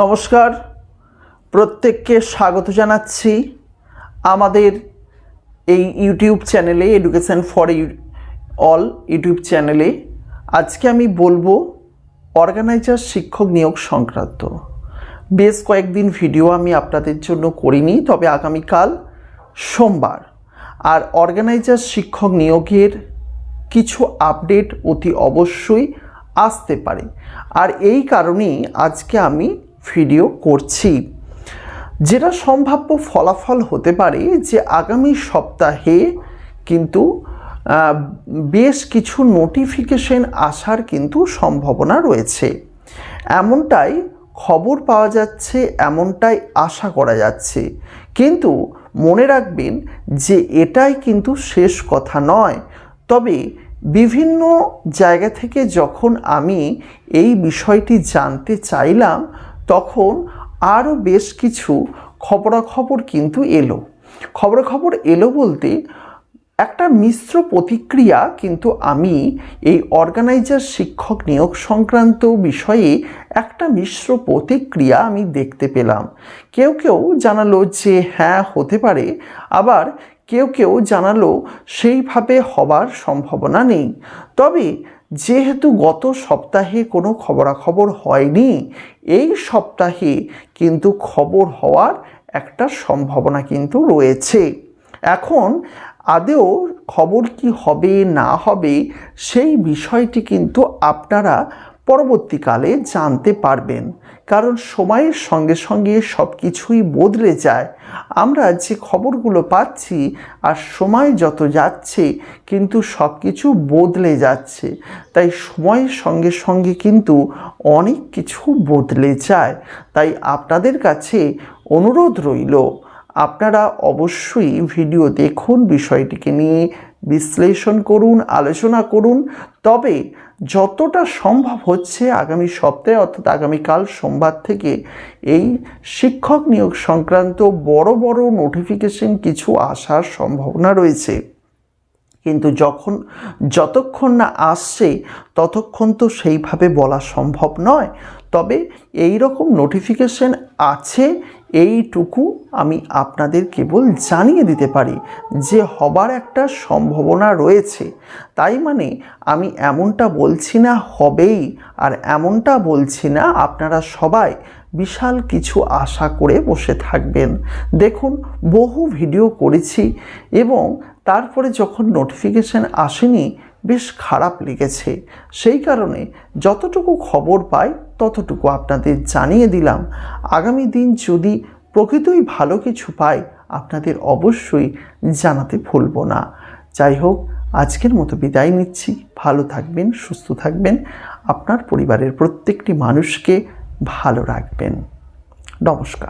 নমস্কার। প্রত্যেককে স্বাগত জানাচ্ছি আমাদের এই ইউটিউব চ্যানেলে এডুকেশন ফর অল ইউটিউব চ্যানেলে। আজকে আমি বলব অর্গানাইজার শিক্ষক নিয়োগ সংক্রান্ত। বেশ কয়েকদিন ভিডিও আমি আপনাদের জন্য করিনি, তবে আগামীকাল সোমবার। আর অর্গানাইজার শিক্ষক নিয়োগের কিছু আপডেট অতি অবশ্যই আসতে পারে। আর এই কারণেই আজকে আমি ভিডিও করছি। যেটা সম্ভাব্য ফলাফল হতে পারে যে আগামী সপ্তাহে কিন্তু বেশ কিছু নোটিফিকেশন আসার কিন্তু সম্ভাবনা রয়েছে। এমনটাই খবর পাওয়া যাচ্ছে, এমনটাই আশা করা যাচ্ছে। কিন্তু মনে রাখবেন যে এটাই কিন্তু শেষ কথা নয়। তবে বিভিন্ন জায়গা থেকে যখন আমি এই বিষয়টি জানতে চাইলাম তখন আরও বেশ কিছু খবরাখবর কিন্তু এলো। খবরাখবর এলো বলতে একটা মিশ্র প্রতিক্রিয়া কিন্তু আমি এই অর্গানাইজার শিক্ষক নিয়োগ সংক্রান্ত বিষয়ে একটা মিশ্র প্রতিক্রিয়া আমি দেখতে পেলাম। কেউ কেউ জানালো যে হ্যাঁ হতে পারে। আবার কেউ কেউ জানালো সেইভাবে হবার সম্ভাবনা নেই। তবে যেহেতু গত সপ্তাহে কোনো খবরাখবর হয়নি, এই সপ্তাহে কিন্তু খবর হওয়ার একটা সম্ভাবনা কিন্তু রয়েছে। এখন আদেও খবর কি হবে, না হবে, সেই বিষয়টি কিন্তু আপনারা পরবর্তীকালে জানতে পারবেন। কারণ সময়ের সঙ্গে সঙ্গে সব কিছুই বদলে যায়। আমরা যে খবরগুলো পাচ্ছি আর সময় যত যাচ্ছে, কিন্তু সব কিছু বদলে যাচ্ছে। তাই সময়ের সঙ্গে সঙ্গে কিন্তু অনেক কিছু বদলে যায়। তাই আপনাদের কাছে অনুরোধ রইল, আপনারা অবশ্যই ভিডিও দেখুন বিষয়টিকে নিয়ে বিশ্লেষণ করুন, আলোচনা করুন। তবে যতটা সম্ভব হচ্ছে আগামী সপ্তাহে, অর্থাৎ আগামীকাল সোমবার থেকে এই শিক্ষক নিয়োগ সংক্রান্ত বড় বড় নোটিফিকেশন কিছু আসার সম্ভাবনা রয়েছে। কিন্তু যখন, যতক্ষণ না আসছে, ততক্ষণ তো সেইভাবে বলা সম্ভব নয়। তবে এই রকম নোটিফিকেশন আছে, এইটুকু আমি আপনাদের কেবল জানিয়ে দিতে পারি যে হবার একটা সম্ভাবনা রয়েছে। তাই মানে আমি এমনটা বলছি না হবেই, আর এমনটা বলছি না আপনারা সবাই বিশাল কিছু আশা করে বসে থাকবেন। দেখুন, বহু ভিডিও করেছি এবং তারপরে যখন নোটিফিকেশান আসেনি, বেশ খারাপ লেগেছে। সেই কারণে যতটুকু খবর পাই ততটুকু আপনাদের জানিয়ে দিলাম। আগামী দিন যদি প্রকৃতই ভালো কিছু পাই, আপনাদের অবশ্যই জানাতে ভুলব না। যাই হোক, আজকের মতো বিদায় নিচ্ছি। ভালো থাকবেন, সুস্থ থাকবেন। আপনার পরিবারের প্রত্যেকটি মানুষকে ভালো রাখবেন। নমস্কার।